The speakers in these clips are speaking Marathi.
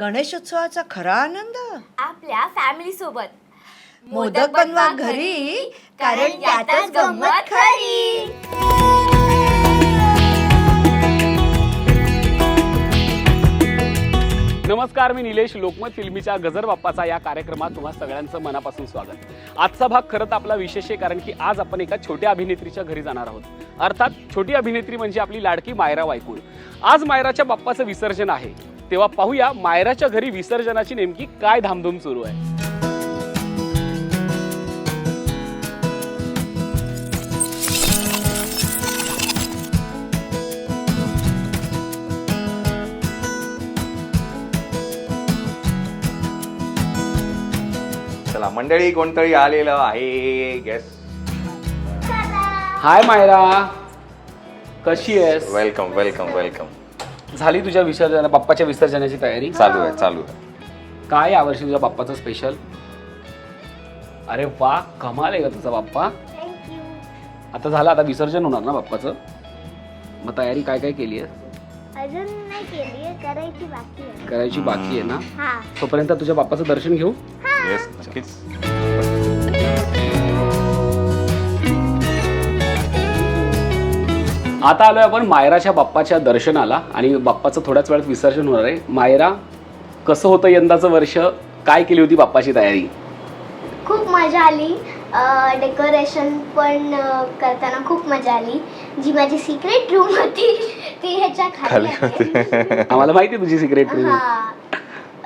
गणेशोत्सवाचा खरा आनंद? आपल्या फॅमिली सोबत. मोदक बनवा घरी कारण गंमत खरी. नमस्कार मी निलेश लोकमत फिल्मीच्या गजर बाप्पाचा या कार्यक्रमात तुम्हा सगळ्यांचं मनापासून स्वागत. आजचा भाग खरं तर आपला विशेष आहे कारण की आज आपण एका छोट्या अभिनेत्रीच्या घरी जाणार आहोत. अर्थात छोटी अभिनेत्री म्हणजे आपली लाडकी मायरा वायकुळ आज मायराच्या बाप्पाचं विसर्जन आहे. तेव्हा पाहूया मायराच्या घरी विसर्जनाची नेमकी काय धामधूम सुरू आहे. चला मंडळी कोणतरी आलेलं आहे? Guess hi Myra. कशी आहेस? वेलकम वेलकम वेलकम झाली तुझ्या विसर्जन बाप्पाच्या विसर्जनाची तयारी? चालू आहे चालू आहे. काय यावर्षी तुझ्या बाप्पाचं स्पेशल अरे वा कमाल आहे का तुझा बाप्पा. आता झालं आता विसर्जन होणार ना बाप्पाचं? मग तयारी काय काय केली आहे? अजून नाही केली आहे, करायची बाकी आहे. करायची बाकी आहे ना? हा. तोपर्यंत तुझ्या बाप्पाचं दर्शन घेऊ? येस नक्कीच. आता आलोय आपण मायराच्या बाप्पाच्या दर्शनाला आणि बाप्पाचं थोड्याच वेळात विसर्जन होणार आहे. मायरा कसं होतं यंदाचं वर्ष? काय केली होती बाप्पाची तयारी? खूप मजा आली. डेकोरेशन पण करताना खूप मजा आली. जी माझी सिक्रेट रूम होती ती ह्याच्या खाली आहे. आम्हाला माहिती आहे तुझी सिक्रेट हा.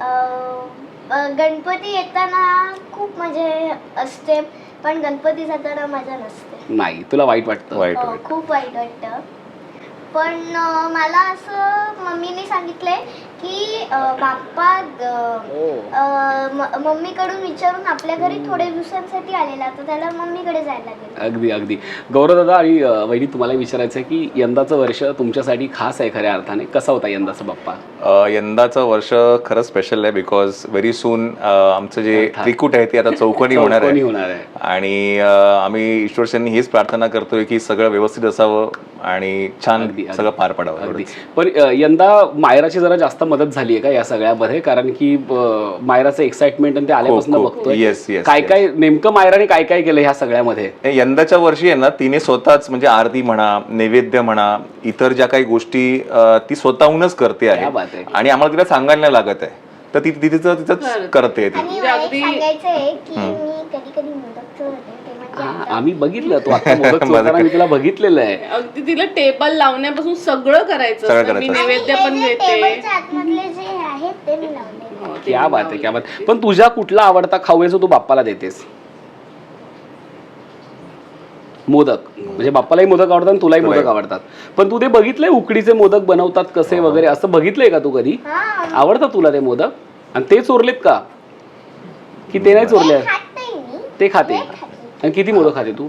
अ, गणपती येताना खूप मजा असते पण गणपती जाताना मजा नसते. नाही तुला वाईट वाटतं. वाईट हो, वाईट खूप वाईट वाटतं. पण अ, मला असं मम्मीने सांगितलंय की बाप्पा हो. मम्मीकडून विचारून आपल्या घरी थोड्या दिवसांसाठी आलेला तर त्याला मम्मीकडे जायला लागेल अगदी अगदी गौरव दादा आणि वहिनी तुम्हाला विचारायचं आहे की यंदाचं वर्ष तुमच्यासाठी खास आहे खऱ्या अर्थाने कसा होता यंदाचा बाप्पा अ, यंदाचं वर्ष खरंच स्पेशल आहे बिकॉज व्हेरी सून आमचं जे. त्रिकूट आहे ते आता चौकोनी होणार आहे होणार आहे आणि आम्ही ईश्वरसेनी हीच प्रार्थना करतोय की सगळं व्यवस्थित असावं आणि छान. सगळं पार पडावं. पण यंदा मायराची जरा जास्त मदत झाली आहे का या सगळ्यामध्ये? कारण की मायराचं एक्साइटमेंट आणि ते आल्यापासून. बघतोय. काय. काय नेमकं मायराने काय काय केलं ह्या सगळ्यामध्ये? यंदाच्या वर्षी आहे ना तिने स्वतःच म्हणजे आरती म्हणा नैवेद्य म्हणा इतर ज्या काही गोष्टी ती स्वतःहूनच करते आहे. आणि आम्हाला तिला सांगायला नाही लागत आहे. तर ती ती तिचं तिथंच करते. ती. आम्ही बघितलं तू आता मोदक मी तुला बघितलेलं आहे. अगदी तिला टेबल लावण्यापासून सगळं करायचं सगळं असतं. मी करायचं. नैवेद्य पण देते. टेबलच्या आतमधले जे आहेत ते मी लावले. हो, क्या बात आहे. क्या बात. पण तुझा कुठला आवडता खाऊ तू बाप्पाला देतेस? मोदक. म्हणजे बाप्पालाही मोदक आवडतात आणि तुलाही मोदक तुलाही. आवडतात. पण तू ते बघितलंय उकडीचे मोदक बनवतात कसे वगैरे असं बघितलंय का तू कधी? हा. आवडतात तुला ते मोदक? आणि ते चोरलेत का? की ते नाही चोरले? खात नाही मी. ते खाते. आणि किती मोदक खाते तू?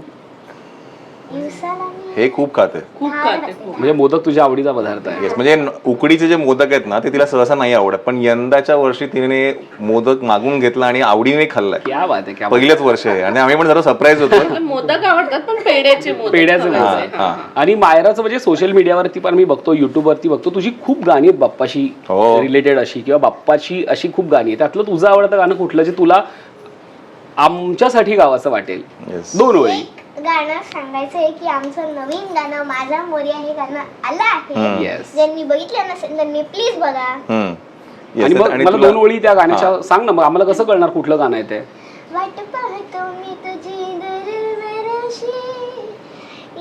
दिवसाला मी हे खूप खाते. खूप खाते. खूप म्हणजे मोदक तुझ्या आवडीचा पदार्थ आहे. येस म्हणजे न- उकडीचे जे मोदक आहेत ना ते तिला सहसा नाही आवडत. पण यंदाच्या वर्षी तिने मोदक मागून घेतला आणि आवडीने खाल्लाय. क्या बात आहे क्या बात आहे. पहिलेच वर्ष आहे. आणि आम्ही पण जरा सरप्राईज होतो. मला मोदक आवडतात पण पेड्याचे मोदक पेढ्याचे खायचे. मोदक. हा. आणि मायराचं म्हणजे सोशल मीडियावरती पण मी बघतो युट्यूबवरती बघतो तुझी खूप गाणी आहेत बाप्पाशी हो. रिलेटेड अशी किंवा बाप्पाची अशी खूप गाणी आहेत. त्यातलं तुझं आवडतं गाणं कुठलं? जे तुला आमच्यासाठी गावाचं वाटेल. Yes. दोन ओळी. एक गाणं सांगायचं आहे की आमचं नवीन गाणं माझा मोर्या हे गाणं आलं आहे. हम्म. येस ज्यांनी बघितलं नसेल त्यांनी प्लीज बघा. हम्म. Yes, आणि मग आणि मला तुला- दोन ओळी त्या गाण्याच्या सांग ना मग आम्हाला कसं कळणार कुठलं गाणं आहे ते? वाट पाहतो मी तुझी दरवरशी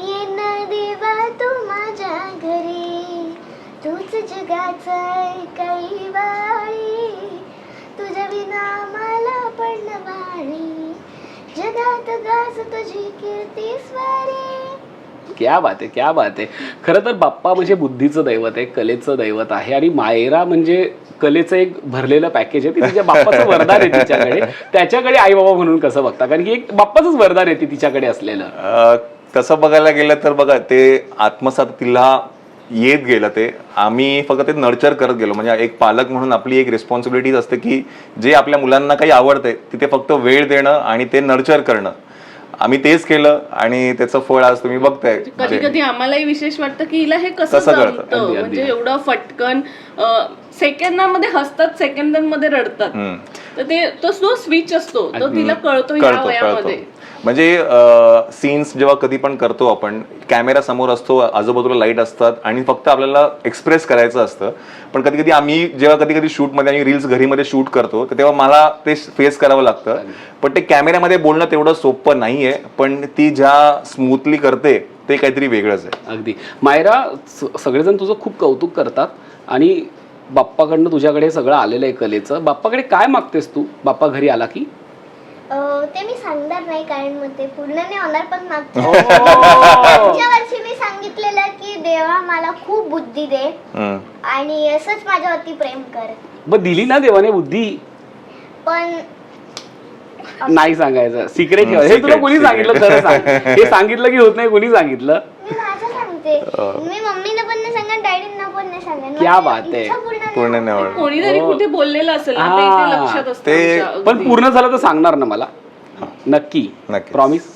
ये ना देवा तू माझ्या घरी. तूच जगाचा काही वाळी विना मला पण वाळी जगात गाज तुझी कीर्ती स्वारी. क्या बात आहे क्या बात आहे. खरं तर बाप्पा म्हणजे बुद्धीचं दैवत आहे कलेचं दैवत आहे आणि मायरा म्हणजे कलेचं एक भरलेलं पॅकेज आहे ती तिच्या बाप्पाचं वरदान आहे तिच्याकडे. त्याच्याकडे आई बाबा म्हणून कसं बघता? कारण की एक बाप्पाचंच वरदान आहे ती तिच्याकडे असलेलं. अ, तसं बघायला गेलं तर बघा ते आत्मसात तिला येत गेलं ते. आम्ही फक्त ते नर्चर करत गेलो. म्हणजे एक पालक म्हणून आपली एक रिस्पॉन्सिबिलिटीज असते की जे आपल्या मुलांना काही आवडतंय तिथे फक्त वेळ देणं आणि ते नर्चर करणं. आम्ही तेच केलं आणि त्याचं फळ आज तुम्ही बघताय. कधी कधी आम्हालाही विशेष वाटतं की हिला हे कसं कसं कळतं? म्हणजे एवढं फटकन सेकंदामध्ये हसतात सेकंदांमध्ये रडतात. तर ते तो जो स्विच असतो. तो तिला कळतो वयामध्ये कळतो म्हणजे सीन्स जेव्हा कधी पण करतो आपण कॅमेरा समोर असतो आजूबाजूला लाइट असतात आणि फक्त आपल्याला एक्सप्रेस करायचं असतं. पण कधी कधी आम्ही जेव्हा कधी कधी शूटमध्ये आणि रील्स घरीमध्ये शूट करतो तर तेव्हा मला ते फेस करावं लागतं. पण ते कॅमेऱ्यामध्ये बोलणं तेवढं सोपं नाही आहे पण ती ज्या स्मूथली करते ते काहीतरी वेगळंच आहे. अगदी. मायरा सगळेजण तुझं खूप कौतुक करतात आणि बाप्पाकडनं तुझ्याकडे सगळं आलेलं आहे कलेचं. बाप्पाकडे काय मागतेस तू? बाप्पा घरी आला की? ते मी सांगणार नाही कारण मग ते पूर्ण नाही होणार पण मागच्या हो. मागच्या वर्षी मी सांगितलेलं की देवा मला खूप बुद्धी दे हम्म. आणि असंच माझ्यावरती प्रेम कर. मग दिली ना देवाने बुद्धी? पण नाही सांगायचं. सिक्रेट हे तुला secret, कोणी सांगितलं. खरं सांग. हे सांगितलं की होत नाही कोणी सांगितलं? मी माझं सांगते. मी मम्मीला पण नाही सांगेन डॅडींना पण नाही सांगेन क्या माझी बात आहे. इच्छा पूर्ण नाही पूर्ण. नाही आवडत. कोणीतरी हो. कुठे बोललेलं असेल ना ते. इथे लक्षात असतं ते- आमच्या पण. पूर्ण झालं तर सांगणार ना मला नक्की नक्कीच. प्रॉमिस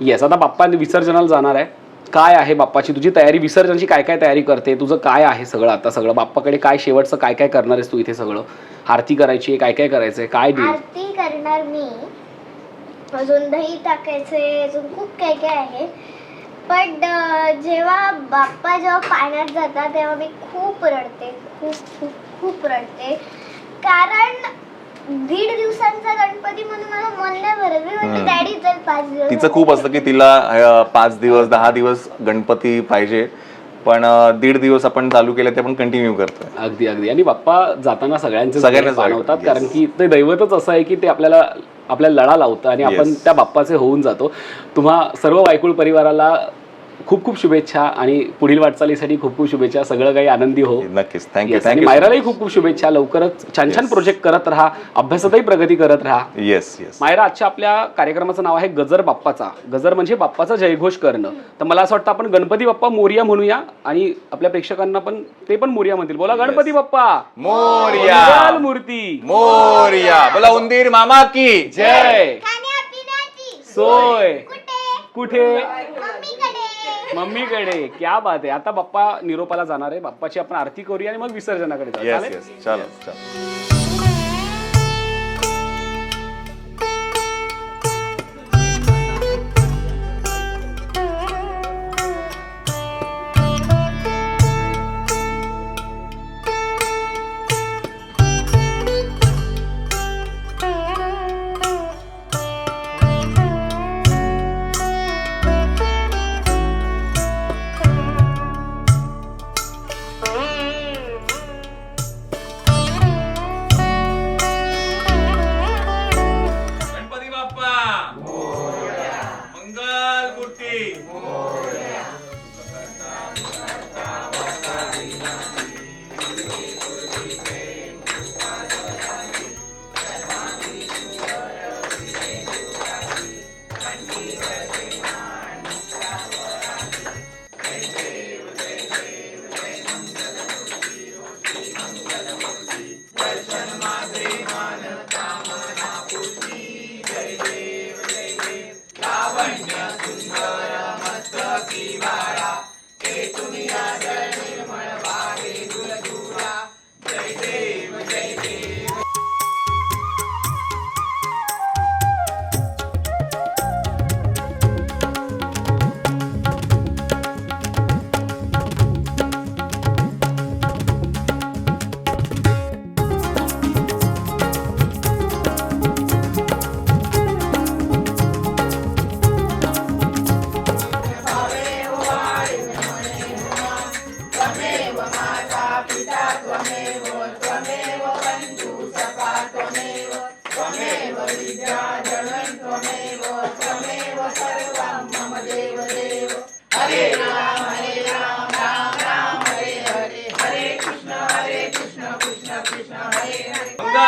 येस आता बाप्पा विसर्जनाला जाणार आहे काय आहे बाप्पाची तुझी तयारी विसर्जनची काय काय तयारी करते तुझं काय आहे सगळं आता सगळं बाप्पाकडे काय शेवटचं काय काय करणार आहेस तू इथे सगळं आरती करायची आहे काय काय करायचंय काय देईल आरती करणार मी अजून दही टाकायचे अजून खूप काय काय आहे पण अं, जेव्हा बाप्पा जेव्हा पाण्यात जातात तेव्हा मी खूप रडते. खूप खूप खूप रडते. कारण दीड दिवसांचा गणपती म्हणून मला मन नाही भरत. मी म्हणते डॅडी चल पाच दिवस तिचं खूप असतं की तिला अं, पाच दिवस दहा दिवस गणपती पाहिजे. पण अं, दीड दिवस आपण चालू केलं ते आपण कंटिन्यू करतोय. अगदी अगदी. आणि बाप्पा जाताना सगळ्यांचे सगळ्यांनाच पाणवतात वाटतं, कारण. की ते दैवतच असं आहे की ते आपल्याला आपल्याला लढा लावतं आणि आपण. त्या बाप्पाचे होऊन जातो तुम्हा सर्व वायकुळ परिवाराला खूप खूप शुभेच्छा आणि पुढील वाटचालीसाठी खूप खूप शुभेच्छा. सगळं काही आनंदी हो. नक्कीच. थँक्यू थँक्यू मायरालाही खूप खूप शुभेच्छा. लवकरच छान छान. प्रोजेक्ट करत राहा. अभ्यासातही प्रगती करत राहा. येस येस मायरा आजच्या आपल्या कार्यक्रमाचं नाव आहे गजर बाप्पाचा. गजर म्हणजे बाप्पाचा जयघोष करणं. तर मला असं वाटतं आपण गणपती बाप्पा मोरिया म्हणूया आणि आपल्या प्रेक्षकांना पण ते पण मोरिया म्हणतील. बोला गणपती बाप्पा. मोरया. मूर्ती. मोरया. बोला उंदीर मामा की. जय. सोय. कुठे? कुठे? मम्मीकडे क्या बात आहे. आता बाप्पा निरोपाला जाणार आहे. बाप्पाची आपण आरती करूया आणि मग विसर्जनाकडे जाऊ. येस चालेल? येस चलो चलो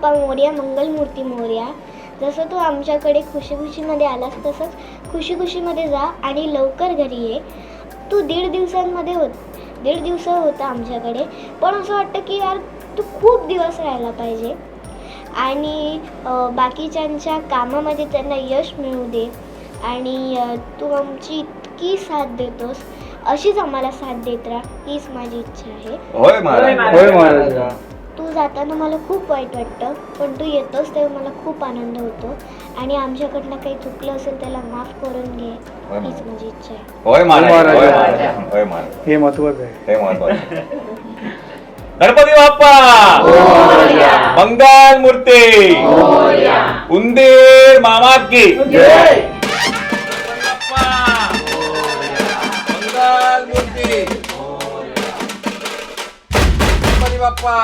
बाप्पा मोर्या मंगलमूर्ती मोर्या. जसं तू आमच्याकडे खुशी खुशीमध्ये आलास तसंच खुशी खुशीमध्ये जा आणि लवकर घरी ये. तू दीड दिवसांमध्ये होत दीड दिवस होता आमच्याकडे. पण असं वाटतं की यार तू खूप दिवस राहायला पाहिजे. आणि बाकीच्यांच्या कामामध्ये त्यांना यश मिळू दे. आणि तू आमची इतकी साथ देतोस. अशीच आम्हाला साथ देत राहा हीच माझी इच्छा आहे. होय होय तू जाताना मला खूप वाईट वाटतं पण तू येतोस तेव्हा मला खूप आनंद होतो. आणि आमच्याकडनं काही चुकलं असेल त्याला माफ करून घे हीच माझी इच्छा आहे. होय महाराज. महाराज. होय महाराज. होय महाराज. हे महत्वाचं आहे. हे महत्वाचं गणपती बाप्पा! मंगल मूर्ती! उंदीर मामा की! बाप्पा! मंगल मूर्ती! गणपती बाप्पा!